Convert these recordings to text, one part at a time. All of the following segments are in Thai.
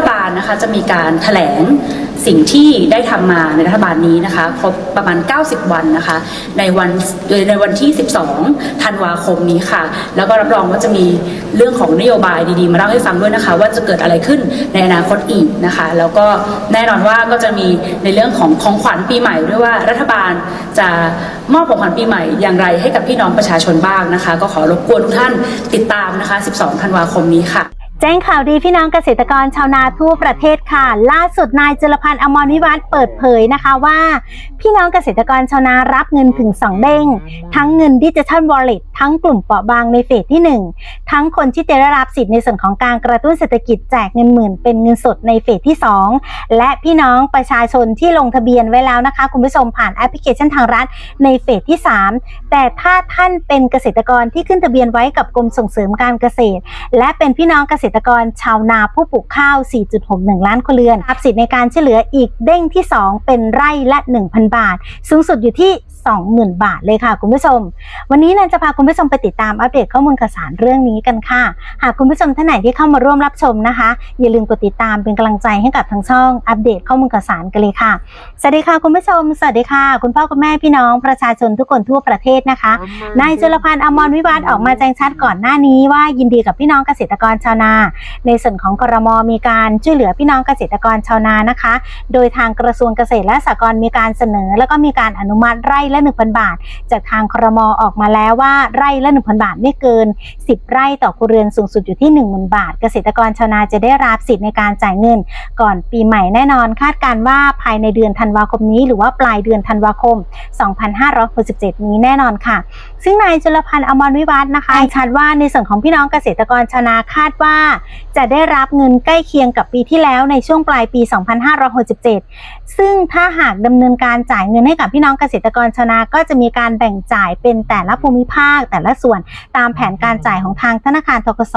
ฐบาลนะคะจะมีการแถลงสิ่งที่ได้ทำมาในรัฐบาลนี้นะคะ ครบประมาณ 90 วันนะคะ ในวันในวันที่ 12 ธันวาคมนี้ค่ะ แล้วก็รับรองว่าจะมีเรื่องของนโยบายดีๆ มาเล่าให้ฟังด้วยนะคะ ว่าจะเกิดอะไรขึ้นในอนาคตอีกนะคะ แล้วก็แน่นอนว่าก็จะมีในเรื่องของของขวัญปีใหม่ด้วยว่ารัฐบาลจะมอบของขวัญปีใหม่อย่างไรให้กับพี่น้องประชาชนบ้างนะคะ ก็ขอรบกวนทุกท่านติดตามนะคะ 12 ธันวาคมนี้ค่ะ จ้งข่าวดีพี่น้องเกษตรกรชาวนาทั่วประเทศค่ะ ล่าสุดนายจุลพันธ์อมรวิวัฒน์เปิดเผยนะคะว่า พี่น้องเกษตรกรชาวนารับเงินถึง 2 เด้ง ทั้งเงินดิจิทัลวอลเล็ตทั้งกลุ่มเปราะบางในเฟสที่ 1 ทั้งคนที่จะได้รับสิทธิ์ในส่วนของการกระตุ้นเศรษฐกิจแจกเงินหมื่นเป็นเงินสดในเฟสที่ 2 และพี่น้องประชาชนที่ลงทะเบียนไว้แล้วนะคะ คุณผู้ชมผ่านแอปพลิเคชันทางรัฐในเฟสที่ 3 แต่ถ้าท่านเป็นเกษตรกรที่ขึ้นทะเบียนไว้กับกรมส่งเสริมการเกษตร และเป็นพี่น้องเกษตรกรชาวนาผู้ปลูกข้าว 4.61 ล้านครัวเรือนรับสิทธิ์ในการช่วยเหลืออีกเด้งที่ 2 เป็นไร่ละ 1,000 บาท สูงสุดอยู่ที่ 20,000 บาทเลยค่ะคุณผู้ชม วันนี้นันจะพาคุณผู้ชมไปติดตามอัปเดตข้อมูลข่าวสารเรื่องนี้กันค่ะ หากคุณผู้ชมท่านไหนที่เข้ามาร่วมรับชมนะคะ อย่าลืมกดติดตามเป็นกำลังใจให้กับทางช่องอัปเดตข้อมูลข่าวสารกันเลยค่ะสวัสดีค่ะคุณผู้ชมสวัสดีค่ะ คุณพ่อคุณแม่พี่น้องประชาชนทุกคนทั่วประเทศนะคะนายจุลพันธ์อมรวิวัฒน์ออกมาแจ้งชัดก่อนหน้านี้ว่ายินดีกับพี่น้องเกษตรกรชาวนา ในส่วนของกรมมีการช่วยเหลือพี่น้องเกษตรกรชาวนานะคะ โดยทางกระทรวงเกษตรและสหกรณ์มีการเสนอ แล้วก็มีการอนุมัติไร่ละ 1,000 บาท จากทางครมออกมาแล้วว่าไร่ละ 1,000 บาทไม่เกิน 10 ไร่ต่อครัวเรือนสูงสุดอยู่ที่ 10,000 บาท เกษตรกรชาวนาจะได้รับสิทธิ์ในการจ่ายเงิน ก่อนปีใหม่แน่นอนคาดการว่าภายในเดือนธันวาคมนี้ หรือว่าปลายเดือนธันวาคม 2567 นี้แน่นอนค่ะ ซึ่งนายจุลพันธ์อมรวิวัฒน์นะคะชัดว่าในส่วนของพี่น้องเกษตรกรชาวนาคาดว่า จะได้รับเงินใกล้เคียงกับปีที่แล้วในช่วงปลายปี 2567 ซึ่งถ้าหากดำเนินการจ่ายเงินให้กับพี่น้องเกษตรกรชนาก็จะมีการแบ่งจ่ายเป็นแต่ละภูมิภาคแต่ละส่วนตามแผนการจ่ายของทางธนาคารทกส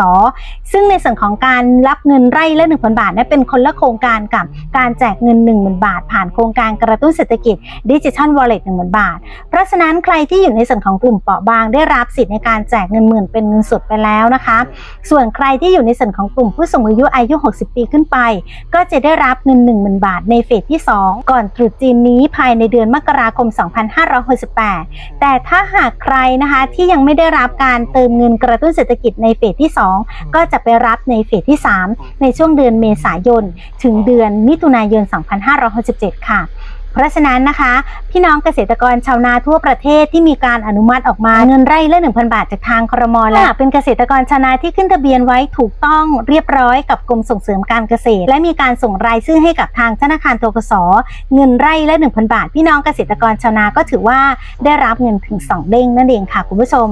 ซึ่งในส่วนของการรับเงินไร่ละ1,000 บาทนั้นเป็นคนละโครงการกับการแจกเงิน 10,000 บาท ผ่านโครงการกระตุ้นเศรษฐกิจดิจิทัลวอลเล็ต10,000บาท เพราะฉะนั้นใครที่อยู่ในส่วนของกลุ่มเปราะบางได้รับสิทธิ์ในการแจกเงินหมื่นเป็นเงินสดไปแล้วนะคะ ส่วนใครที่อยู่ในส่วนของกลุ่มผู้สูงอายุอายุ 60 ปีขึ้นไป ก็จะได้รับเงิน 10,000 บาทในเฟสที่ 2 ก่อนตรุษจีนนี้ภายในเดือนมกราคม2568 แต่ถ้าหากใครนะคะที่ยังไม่ได้รับการเติมเงินกระตุ้นเศรษฐกิจในเฟสที่ 2 ก็จะไปรับในเฟสที่ 3 ในช่วงเดือนเมษายน ถึงเดือนมิถุนายน 2567 ค่ะ เพราะฉะนั้นนะคะ พี่น้องเกษตรกรชาวนาทั่วประเทศที่มีการอนุมัติออกมาเงินไร่ละ1,000 บาทจากทางครมแล้วหากเป็นเกษตรกรชาวนาที่ขึ้นทะเบียนไว้ถูกต้องเรียบร้อยกับกรมส่งเสริมการเกษตร และมีการส่งรายชื่อให้กับทางธนาคารทกสเงินไร่ละ1,000 บาท พี่น้องเกษตรกรชาวนาก็ถือว่าได้รับเงินถึง 2 เด้งนั่นเองค่ะคุณผู้ชม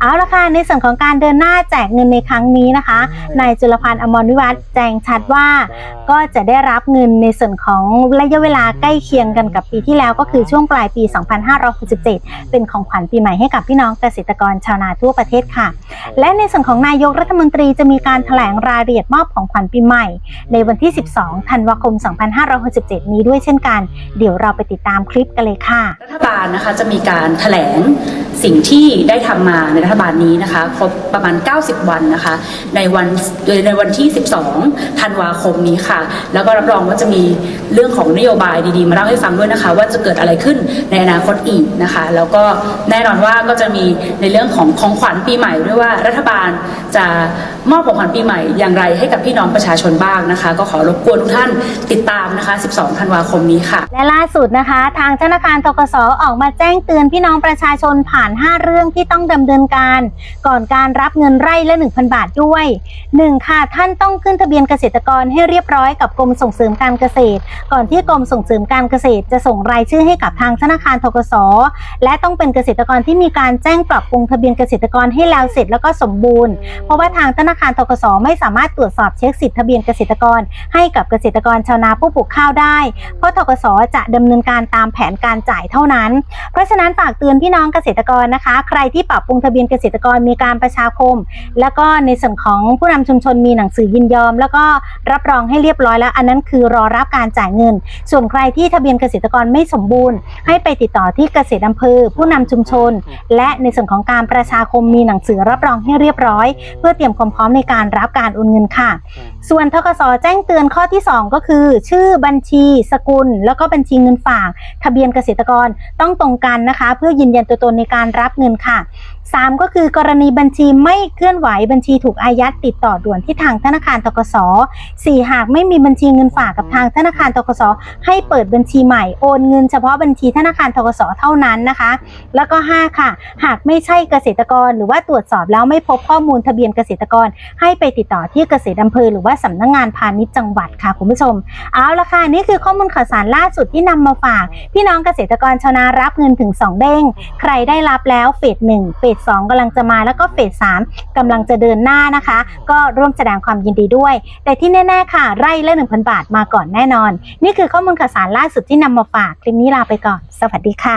เอาละค่ะในส่วนของการเดินหน้าแจกเงินในครั้งนี้นะคะนายจุลพันธ์อมรวิวัฒน์แจ้งชัดว่า ก็จะได้รับเงินในส่วนของระยะเวลาใกล้เคียงกันกับปีที่แล้วก็คือช่วงปลายปี 2567 เป็นของขวัญปีใหม่ให้กับพี่น้องเกษตรกรชาวนาทั่วประเทศค่ะ และในส่วนของนายกรัฐมนตรีจะมีการแถลงรายละเอียดมอบของขวัญปีใหม่ ในวันที่ 12 ธันวาคม 2567 นี้ด้วยเช่นกัน เดี๋ยวเราไปติดตามคลิปกันเลยค่ะ รัฐบาลนะคะจะมีการแถลงสิ่งที่ได้ทำมาในรัฐบาลนี้นะคะ ครบประมาณ 90 วันนะคะ ในวันในวันที่ 12 ธันวาคมนี้ค่ะ แล้วก็รับรองว่าจะมีเรื่องของนโยบายดีๆ มาเล่าให้ฟังด้วยนะคะ ว่าจะเกิดอะไรขึ้นในอนาคตอีกนะคะ แล้วก็แน่นอนว่าก็จะมีในเรื่องของของขวัญปีใหม่ด้วยว่ารัฐบาลจะมอบของขวัญปีใหม่อย่างไรให้กับพี่น้องประชาชนบ้างนะคะ ก็ขอรบกวนทุกท่านติดตามนะคะ 12 ธันวาคมนี้ค่ะ และล่าสุดนะคะ ทางธนาคารทกสออกมาแจ้งเตือนพี่น้องประชาชนผ่าน 5 เรื่องที่ต้องดำเนินการ ก่อนการรับเงินไร่ละ 1,000 บาทด้วย 1. ค่ะท่านต้องขึ้นทะเบียนเกษตรกรให้เรียบร้อยกับกรมส่งเสริมการเกษตร ก่อนที่กรมส่งเสริมการเกษตรจะส่งรายชื่อให้กับทางธนาคารทกสและต้องเป็นเกษตรกรที่มีการแจ้งปรับปรุงทะเบียนเกษตรกรให้แล้วเสร็จแล้วก็สมบูรณ์ เพราะว่าทางธนาคารทกสไม่สามารถตรวจสอบเช็คสิทธิทะเบียนเกษตรกร ให้กับเกษตรกรชาวนาผู้ปลูกข้าวได้ เพราะทกสจะดำเนินการตามแผนการจ่ายเท่านั้น เพราะฉะนั้นฝากเตือนพี่น้องเกษตรกรนะคะ ใครที่ปรับปรุงทะเบียนเกษตรกรมีการประชาคม แล้วก็ในส่วนของผู้นำชุมชนมีหนังสือยินยอม แล้วก็รับรองให้เรียบร้อยแล้ว อันนั้นคือรอรับการจ่ายเงิน ส่วนใครที่ทะเบียนเกษตรกรไม่สมบูรณ์ ให้ไปติดต่อที่เกษตรอำเภอ ผู้นำชุมชน และในส่วนของการประชาคมมีหนังสือรับรองให้เรียบร้อย เพื่อเตรียมความพร้อมในการรับการโอนเงินค่ะ ส่วนทกสแจ้งเตือนข้อที่ 2 ก็คือ ชื่อบัญชี สกุล แล้วก็บัญชีเงินฝาก ทะเบียนเกษตรกรต้องตรงกันนะคะ เพื่อยืนยันตัวตนในการรับเงินค่ะ 3 ก็คือกรณีบัญชีไม่เคลื่อนไหวบัญชีถูกอายัดติดต่อด่วนที่ทางธนาคารทกส 4 หากไม่มีบัญชีเงินฝากกับทางธนาคารทกส ให้เปิดบัญชีใหม่โอนเงินเฉพาะบัญชีธนาคารทกสเท่านั้นนะคะ แล้วก็ 5 ค่ะ หากไม่ใช่เกษตรกรหรือว่าตรวจสอบแล้วไม่พบข้อมูลทะเบียนเกษตรกร ให้ไปติดต่อที่เกษตรอำเภอหรือว่าสำนักงงานพาณิชย์จังหวัดค่ะคุณผู้ชม เอาละค่ะนี่คือข้อมูลข่าวสารล่าสุดที่นำมาฝาก พี่น้องเกษตรกรชาวนารับเงินถึง 2 เด้ง ใครได้รับแล้วเฟส1เฟส2กำลังจะมาแล้วก็เฟส3กำลังจะเดินหน้านะคะ ก็ร่วมแสดงความยินดีด้วย แต่ที่แน่ ๆ ค่ะ ไร่ละ 1,000 บาทมาก่อนแน่นอน นี่คือข้อมูลข่าวสารล่าสุดที่นำมาฝากคลิปนี้ลาไปก่อน สวัสดีค่ะ